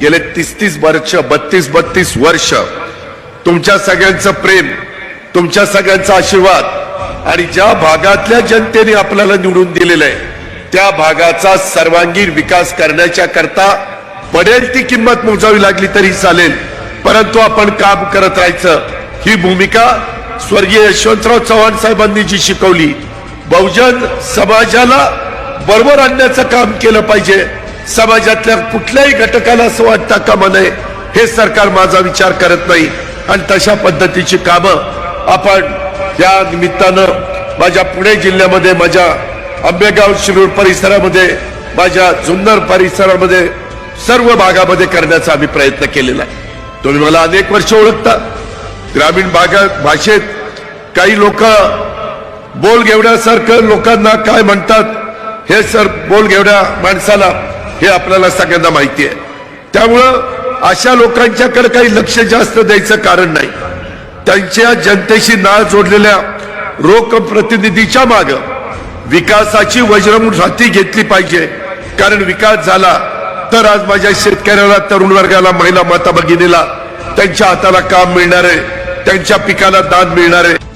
गेले तीस तीस वर्ष बत्तीस बत्तीस वर्ष. तुमच्या सगळ्यांचं प्रेम तुमच्या सगळ्यांचा आशीर्वाद आणि ज्या भागातल्या जनतेने आपल्याला निवडून दिलेलं आहे त्या भागाचा सर्वांगीण विकास करण्याच्या करता पडेल ती किंमत मोजावी लागली तरी चालेल. परंतु आपण काम करत राहायचं. ही भूमिका स्वर्गीय यशवंतराव चव्हाण साहेबांनी जी शिकवली बहुजन समाजाला बरोबर आणण्याचं काम केलं पाहिजे. समाजातल्या कुठल्याही घटकाला असं वाटतं कामा नये हे सरकार माझा विचार करत नाही. आणि तशा पद्धतीची कामं आपण या निमित्तानं माझ्या पुणे जिल्ह्यामध्ये माझ्या आंबेगाव शिरूर परिसरामध्ये माझ्या जुन्नर परिसरामध्ये सर्व भागामध्ये करण्याचा आम्ही प्रयत्न केलेला आहे. तुम्ही मला अनेक वर्ष ओळखता. ग्रामीण भागात भाषेत काही लोक बोल घेवण्यासारखं लोकांना काय म्हणतात हे सर बोल घेवण्या माणसाला हे आपल्याला सगळ्यांना माहिती आहे. त्यामुळं अशा लोकांच्याकडे काही लक्ष जास्त द्यायचं कारण नाही. त्यांच्या जनतेशी नाळ जोडलेल्या रोख प्रतिनिधीच्या माग विकासाची वज्रमुठ हाती घेतली पाहिजे. कारण विकास झाला तर आज माझ्या शेतकऱ्याला तरुण वर्गाला महिला माता भगिनीला त्यांच्या हाताला काम मिळणार आहे. त्यांच्या पिकाला दान मिळणार आहे.